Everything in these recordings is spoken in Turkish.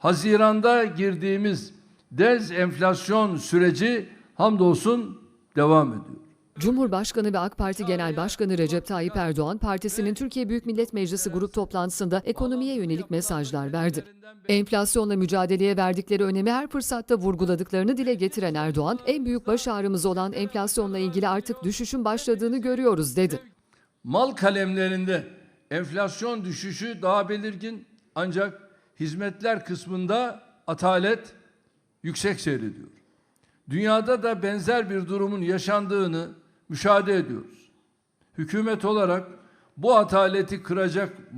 Haziranda girdiğimiz dezenflasyon süreci hamdolsun devam ediyor. Cumhurbaşkanı ve AK Parti Genel Başkanı Recep Tayyip Erdoğan, partisinin Türkiye Büyük Millet Meclisi grup toplantısında ekonomiye yönelik mesajlar verdi. Enflasyonla mücadeleye verdikleri önemi her fırsatta vurguladıklarını dile getiren Erdoğan, en büyük baş ağrımız olan enflasyonla ilgili artık düşüşün başladığını görüyoruz dedi. Mal kalemlerinde enflasyon düşüşü daha belirgin ancak hizmetler kısmında atalet yüksek seyrediyor. Dünyada da benzer bir durumun yaşandığını müşahede ediyoruz. Hükümet olarak bu ataleti kıracak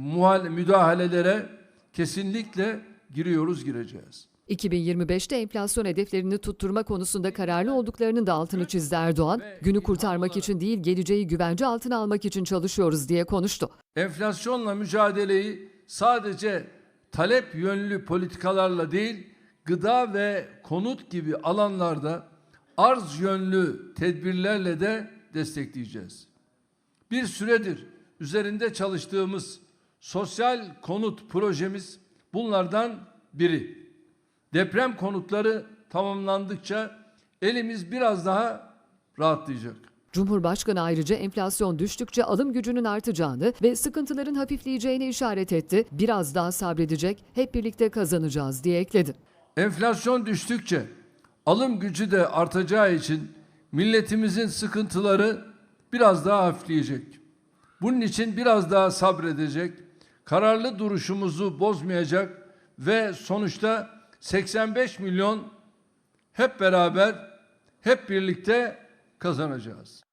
müdahalelere kesinlikle giriyoruz gireceğiz. 2025'te enflasyon hedeflerini tutturma konusunda kararlı olduklarının da altını çizdi Erdoğan, günü kurtarmak için değil geleceği güvence altına almak için çalışıyoruz diye konuştu. Enflasyonla mücadeleyi sadece talep yönlü politikalarla değil, gıda ve konut gibi alanlarda arz yönlü tedbirlerle de destekleyeceğiz. Bir süredir üzerinde çalıştığımız sosyal konut projemiz bunlardan biri. Deprem konutları tamamlandıkça elimiz biraz daha rahatlayacak. Cumhurbaşkanı ayrıca enflasyon düştükçe alım gücünün artacağını ve sıkıntıların hafifleyeceğini işaret etti. Biraz daha sabredecek, hep birlikte kazanacağız diye ekledi. Enflasyon düştükçe alım gücü de artacağı için milletimizin sıkıntıları biraz daha hafifleyecek. Bunun için biraz daha sabredecek, kararlı duruşumuzu bozmayacak ve sonuçta 85 milyon hep beraber, hep birlikte kazanacağız.